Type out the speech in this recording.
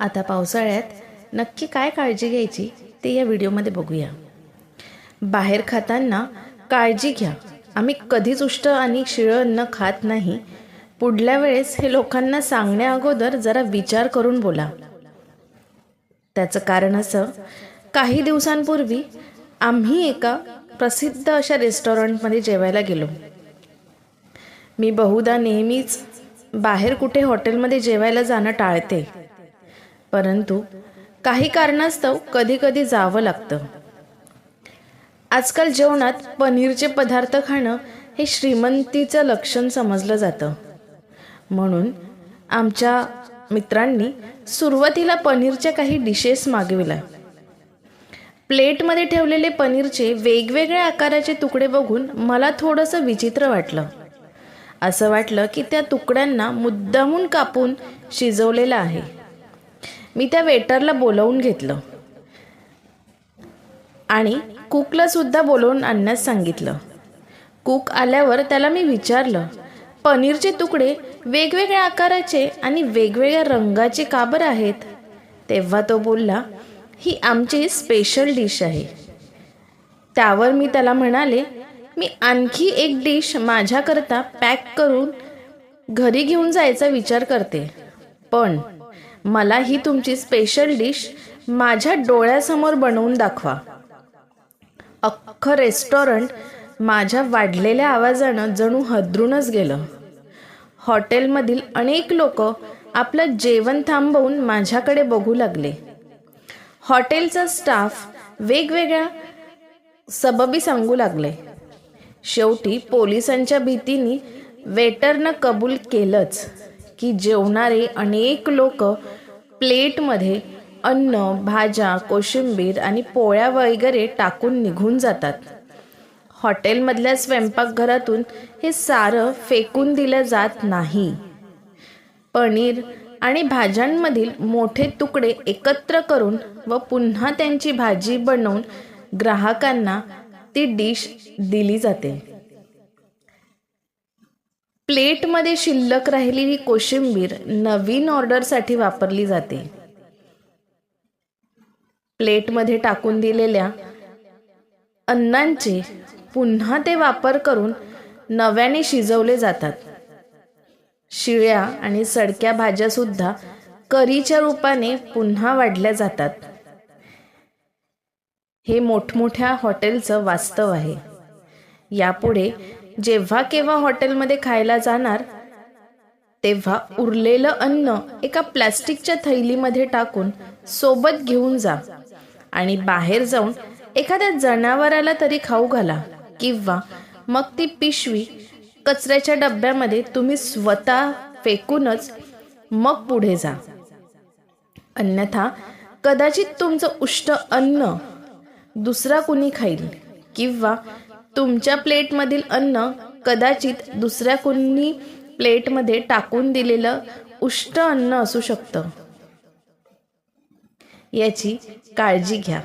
आता पावसाळ्यात नक्की काय काळजी घ्यायची ते या व्हिडिओमध्ये बघूया. बाहेर खाताना काळजी घ्या. आम्ही कधीच उष्ट आणि शिळं अन्न खात नाही. पुढल्या वेळेस हे लोकांना सांगण्या अगोदर जरा विचार करून बोला. त्याचं कारण असं काही दिवसांपूर्वी आम्ही एका प्रसिद्ध अशा रेस्टॉरंटमध्ये जेवायला गेलो. मी बहुधा नेहमीच बाहेर कुठे हॉटेलमध्ये जेवायला जाणं टाळते. परंतु काही कारणास्तव कधी कधी जावं लागतं. आजकाल जेवणात पनीरचे पदार्थ खाणं हे श्रीमंतीचं लक्षण समजलं जातं. म्हणून आमच्या मित्रांनी सुरुवातीला पनीरच्या काही डिशेस मागविल्या. प्लेटमध्ये ठेवलेले पनीरचे वेगवेगळ्या आकाराचे तुकडे बघून मला थोडंसं विचित्र वाटलं. असं वाटलं की त्या तुकड्यांना मुद्दामून कापून शिजवलेलं आहे. मी त्या वेटरला बोलवून घेतलं. आणि कुकला सुद्धा बोलवून आणण्यास सांगितलं. कुक आल्यावर त्याला मी विचारलं पनीरचे तुकडे वेगवेगळ्या आकाराचे आणि वेगवेगळ्या रंगाचे काबर आहेत? तेव्हा तो बोलला ही आमची स्पेशल डिश आहे. त्यावर मी त्याला म्हणाले मी आणखी एक डिश माझ्याकरता पॅक करून घरी घेऊन जायचा विचार करते. पण मला ही तुमची स्पेशल डिश माझ्या डोळ्यासमोर बनवून दाखवा. अख्खं रेस्टॉरंट माझ्या वाढलेल्या आवाजानं जणू हदरूनच गेलं. हॉटेलमधील अनेक लोक आपलं जेवण थांबवून माझ्याकडे बघू लागले. हॉटेलचा स्टाफ वेगवेगळ्या सबबी सांगू लागले. शेवटी पोलिसांच्या भीतीने वेटरनं कबूल केलंच. की जेवणारे अनेक लोक प्लेटमध्ये अन्न भाज्या कोशिंबीर आणि पोळ्या वगैरे टाकून निघून जातात. हॉटेलमधल्या स्वयंपाकघरातून हे सारं फेकून दिलं जात नाही. पनीर आणि भाज्यांमधील मोठे तुकडे एकत्र करून व पुन्हा त्यांची भाजी बनवून ग्राहकांना ती डिश दिली जाते. प्लेटमध्ये शिल्लक राहिलेली कोशिंबीर नवीन ऑर्डरसाठी वापरली जाते. प्लेटमध्ये टाकून दिलेल्या अन्नांचे पुन्हा ते वापर करून नव्याने शिजवले जातात. शिळ्या आणि सडक्या भाज्यासुद्धा करीच्या रूपाने पुन्हा वाढल्या जातात. हे मोठमोठ्या हॉटेलचं वास्तव आहे. यापुढे जेव्हा केव्हा हॉटेलमध्ये खायला जाणार तेव्हा उरलेलं अन्न एका प्लॅस्टिकच्या थैलीमध्ये टाकून सोबत घेऊन जा आणि बाहेर जाऊन एखाद्या जनावराला तरी खाऊ घाला किंवा मग ती पिशवी कचऱ्याच्या डब्यामध्ये तुम्ही स्वतः फेकूनच मग पुढे जा. अन्यथा कदाचित तुमचं उष्ट अन्न दुसरा कुणी खाईल किंवा तुमच्या प्लेटमधील अन्न कदाचित दुसऱ्या कुणी प्लेटमध्ये टाकून दिलेलं उष्ट अन्न असू शकतं. याची काळजी घ्या.